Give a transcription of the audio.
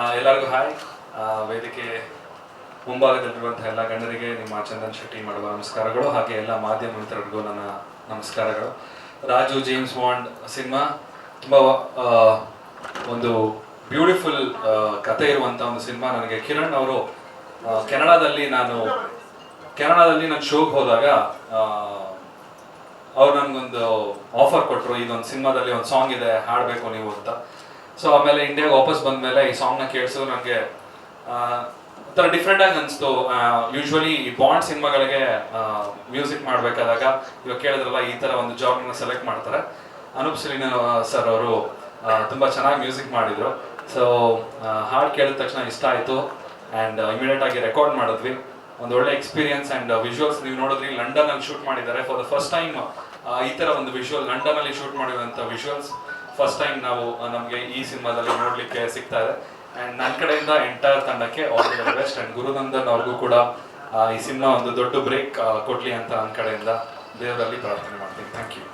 ಎಲ್ಲರಿಗೂ ಹಾಯ್. ವೇದಿಕೆ ಮುಂಭಾಗದಲ್ಲಿರುವಂತಹ ಎಲ್ಲ ಗಣ್ಯರಿಗೆ ನಿಮ್ಮ ಚಂದನ್ ಶೆಟ್ಟಿ ಮಾಡುವ ನಮಸ್ಕಾರಗಳು ಹಾಗೆ ಎಲ್ಲ ಮಾಧ್ಯಮ ಮಿತ್ರರಿಗೂ ನನ್ನ ನಮಸ್ಕಾರಗಳು. ರಾಜು, ಜೇಮ್ಸ್ ಬಾಂಡ್ ಸಿನಿಮಾ ತುಂಬ ಒಂದು ಬ್ಯೂಟಿಫುಲ್ ಕತೆ ಇರುವಂಥ ಒಂದು ಸಿನಿಮಾ ನನಗೆ. ಕಿರಣ್ ಅವರು ಕೆನಡಾದಲ್ಲಿ ನಾನು ಕೆನಡಾದಲ್ಲಿ ನಾನು ಶೋಗೆ ಹೋದಾಗ ಅವ್ರು ನನಗೊಂದು ಆಫರ್ ಕೊಟ್ಟರು ಇದೊಂದು ಸಿನಿಮಾದಲ್ಲಿ ಒಂದು ಸಾಂಗ್ ಇದೆ, ಹಾಡಬೇಕು ನೀವು ಅಂತ. ಸೊ ಆಮೇಲೆ ಇಂಡಿಯಾಗೆ ವಾಪಸ್ ಬಂದಮೇಲೆ ಈ ಸಾಂಗ್ನ ಕೇಳಿಸು ನನಗೆ ಒಂಥರ ಡಿಫ್ರೆಂಟ್ ಆಗಿ ಅನಿಸ್ತು. ಯೂಶ್ವಲಿ ಈ ಬಾಂಡ್ ಸಿನಿಮಾಗಳಿಗೆ ಮ್ಯೂಸಿಕ್ ಮಾಡಬೇಕಾದಾಗ, ಇವಾಗ ಕೇಳಿದ್ರಲ್ಲ, ಈ ಥರ ಒಂದು ಜಾಬ್ನ ಸೆಲೆಕ್ಟ್ ಮಾಡ್ತಾರೆ. ಅನೂಪ್ ಸಿಲಿನ ಸರ್ ಅವರು ತುಂಬ ಚೆನ್ನಾಗಿ ಮ್ಯೂಸಿಕ್ ಮಾಡಿದರು. ಸೊ ಹಾಡು ಕೇಳಿದ ತಕ್ಷಣ ಇಷ್ಟ ಆಯಿತು. ಆ್ಯಂಡ್ ಇಮಿಡಿಯೇಟ್ ಆಗಿ ರೆಕಾರ್ಡ್ ಮಾಡಿದ್ವಿ. ಒಂದು ಒಳ್ಳೆ ಎಕ್ಸ್ಪೀರಿಯನ್ಸ್ ಅಂಡ್ ವಿಜುವಲ್ಸ್ ನೀವು ನೋಡಿದ್ರಿ ಲಂಡನ್ ಅಲ್ಲಿ ಶೂಟ್ ಮಾಡಿದ್ದಾರೆ ಫಾರ್ ದ ಫಸ್ಟ್ ಟೈಮ್ ಈ ತರ ಒಂದು ವಿಜುವಲ್ ಲಂಡನ್ ಅಲ್ಲಿ ಶೂಟ್ ಮಾಡಿರುವಂಥ ವಿಜುವಲ್ಸ್ ಫಸ್ಟ್ ಟೈಮ್ ನಾವು ನಮಗೆ ಈ ಸಿನಿಮಾದಲ್ಲಿ ನೋಡಲಿಕ್ಕೆ ಸಿಗ್ತಾ ಇದೆ. ಅಂಡ್ ನನ್ನ ಕಡೆಯಿಂದ ಎಂಟೈರ್ ತಂಡಕ್ಕೆ all the best and Gurunandan ಅವ್ರಿಗೂ ಕೂಡ ಈ ಸಿನಿಮಾ ಒಂದು ದೊಡ್ಡ ಬ್ರೇಕ್ ಕೊಡಲಿ ಅಂತ ನನ್ನ ಕಡೆಯಿಂದ ದೇವರಲ್ಲಿ ಪ್ರಾರ್ಥನೆ ಮಾಡ್ತೀನಿ. Thank you